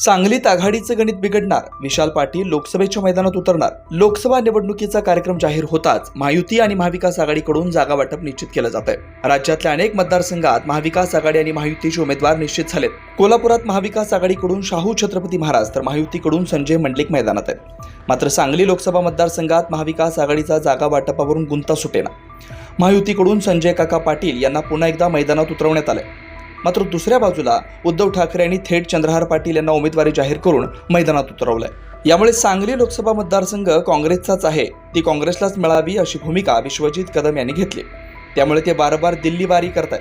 सांगलीत आघाडीचं गणित बिघडणार. विशाल पाटील लोकसभेच्या मैदानात उतरणार. लोकसभा निवडणुकीचा कार्यक्रम जाहीर होताच महायुती आणि महाविकास आघाडीकडून जागा वाटप निश्चित केलं जात आहे राज्यातल्या अनेक मतदारसंघात महाविकास आघाडी आणि महायुतीचे उमेदवार निश्चित झालेत. कोल्हापुरात महाविकास आघाडीकडून शाहू छत्रपती महाराज तर महायुतीकडून संजय मंडलिक मैदानात आहेत. मात्र सांगली लोकसभा मतदारसंघात महाविकास आघाडीचा जागा वाटपावरून गुंता सुटेना. महायुतीकडून संजय काका पाटील यांना पुन्हा एकदा मैदानात उतरवण्यात आलं मात्र दुसऱ्या बाजूला उद्धव ठाकरे यांनी थेट चंद्रहार पाटील यांना उमेदवारी जाहीर करून मैदानात उतरवलंय. यामुळे सांगली लोकसभा मतदारसंघ काँग्रेसचाच आहे. ती काँग्रेसलाच मिळावी अशी भूमिका विश्वजित कदम यांनी घेतली. त्यामुळे ते बारबार दिल्ली वारी करतायत.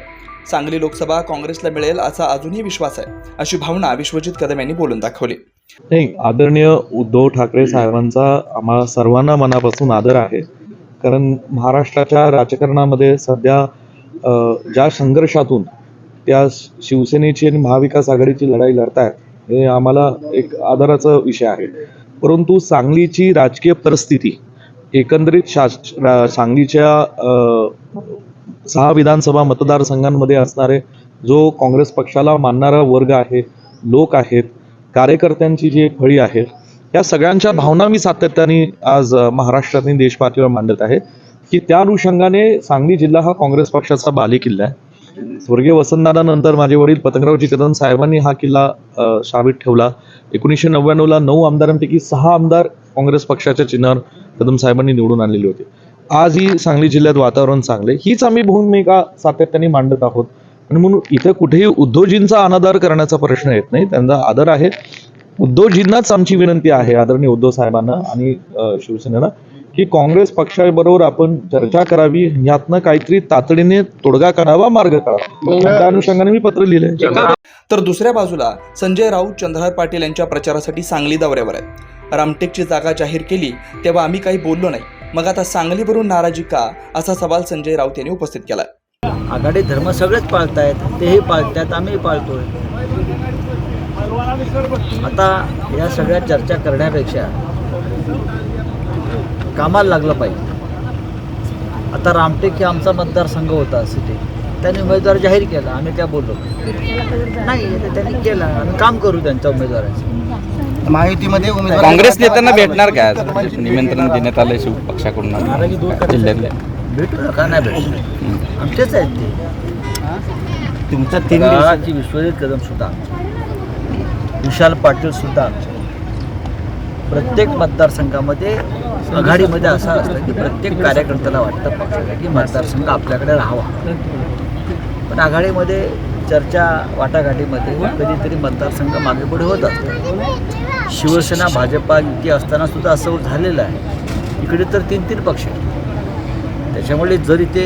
सांगली लोकसभा काँग्रेसला मिळेल असा अजूनही विश्वास आहे अशी भावना विश्वजित कदम यांनी बोलून दाखवली. नाही आदरणीय उद्धव ठाकरे साहेबांचा आम्हाला सर्वांना मनापासून आदर आहे. कारण महाराष्ट्राच्या राजकारणामध्ये सध्या ज्या संघर्षातून त्या शिवसेनेची आणि महाविकास आघाडीची लढाई लढतायत हे आम्हाला एक आदराचा विषय आहे. परंतु सांगलीची राजकीय परिस्थिती एकंदरीत शास सांगलीच्या सहा विधानसभा मतदारसंघांमध्ये असणारे जो काँग्रेस पक्षाला मानणारा वर्ग आहे लोक आहेत कार्यकर्त्यांची जी फळी आहे या सगळ्यांच्या भावना मी सातत्याने आज महाराष्ट्रातील देशपातळीवर मांडत आहे की त्या अनुषंगाने सांगली जिल्हा हा काँग्रेस पक्षाचा बालेकिल्ला आहे. स्वर्गीय वसंतदादानंतर माझे वडील पतंगराव कदम साहेबांनी हा किल्ला शाबीत ठेवला. एकोणीसशे नव्याण्णवला नऊ आमदारांपैकी सहा आमदार काँग्रेस पक्षाच्या चिन्हावर कदम साहेबांनी निवडून आणलेले होते. आजही सांगली जिल्ह्यात वातावरण चांगले. हीच आम्ही भूमिका सातत्याने मांडत आहोत. आणि म्हणून इथं कुठेही उद्धवजींचा अनादर करण्याचा प्रश्न येत नाही. त्यांचा आदर आहे. उद्धवजींनाच आमची विनंती आहे आदरणीय उद्धव साहेबांना आणि शिवसेनेला. की काँग्रेस पक्षाबरोबर आपण चर्चा करावी यातनं काहीतरी तातडीने तोडगा करावा मार्ग करावा त्या अनुषंगाने मी पत्र लिहिलंय. तर दुसऱ्या बाजूला संजय राऊत चंद्रहार पाटील यांच्या प्रचारासाठी सांगली दौऱ्यावर आहेत. रामटेकची जागा जाहीर केली तेव्हा आम्ही काही बोललो नाही. मग आता सांगलीवरून नाराजी का असा सवाल संजय राऊत यांनी उपस्थित केला आघाडी धर्म सगळेच पाळतायत तेही पाळतायत आम्ही पाळतोय. आता या सगळ्या चर्चा करण्यापेक्षा कामाला लागलं पाहिजे. आता रामटेक हे आमचा मतदारसंघ होता सिटी. त्यांनी उमेदवार जाहीर केला. आम्ही काय बोललो? नाही त्यांनी केला. आम्ही काम करू त्यांच्या उमेदवाराचं. महायुतीमध्ये उमेदवार काँग्रेस नेत्यांना भेटणार काय? निमंत्रण देण्यात आलंय शिव पक्षाकडून. जिल्ह्यातल्या भेटू नका नाही भेटू? आमचेच आहेत ते. तुमचा तीन काळाची विश्वजित कदम सुद्धा. विशाल पाटील सुद्धा. प्रत्येक मतदारसंघामध्ये आघाडीमध्ये असं असतं की प्रत्येक कार्यकर्त्याला वाटतं पक्षाला की मतदारसंघ आपल्याकडे राहावा. पण आघाडीमध्ये चर्चा वाटाघाटीमध्ये कधीतरी मतदारसंघ मागे पुढे होत असतो. शिवसेना भाजपा युती असताना सुद्धा असं झालेलं आहे. इकडे तर तीन तीन पक्ष आहेत. त्याच्यामुळे जरी ते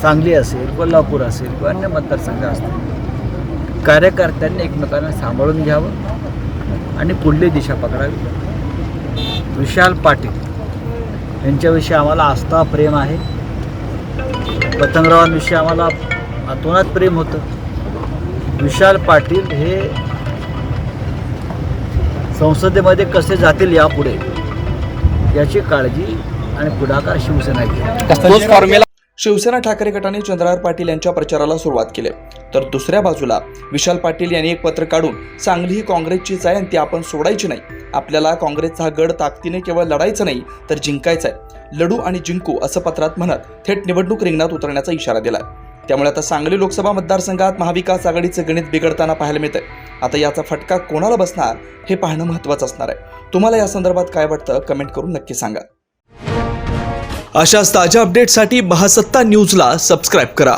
सांगली असेल कोल्हापूर असेल किंवा अन्य मतदारसंघ असतील कार्यकर्त्यांनी एकमेकांना सांभाळून घ्यावं आणि पुढली दिशा पकडावी. विशाल पाटील. यांच्याविषयी आम्हाला आस्था प्रेम आहे. पतंगरावांविषयी आम्हाला अतोनात प्रेम होतं. विशाल पाटील हे संसदेमध्ये कसे जातील यापुढे याची काळजी आणि पुढाकार शिवसेना घेईल. शिवसेना ठाकरे गटाने चंद्रहार पाटील यांच्या प्रचाराला सुरुवात केली. तर दुसऱ्या बाजूला विशाल पाटील यांनी एक पत्र काढून सांगली ही काँग्रेसचीच आहे आणि ती आपण सोडायची नाही. आपल्याला काँग्रेसचा हा गड ताकदीने केवळ लढायचं नाही तर जिंकायचा आहे लढू आणि जिंकू असं पत्रात म्हणत थेट निवडणूक रिंगणात उतरण्याचा इशारा दिलाय. त्यामुळे आता सांगली लोकसभा मतदारसंघात महाविकास आघाडीचं गणित बिघडताना पाहायला मिळतंय. आता याचा फटका कोणाला बसणार हे पाहणं महत्त्वाचं असणार आहे. तुम्हाला या संदर्भात काय वाटतं कमेंट करून नक्की सांगा. अशाच ताज्या अपडेटसाठी महासत्ता न्यूजला सबस्क्राईब करा.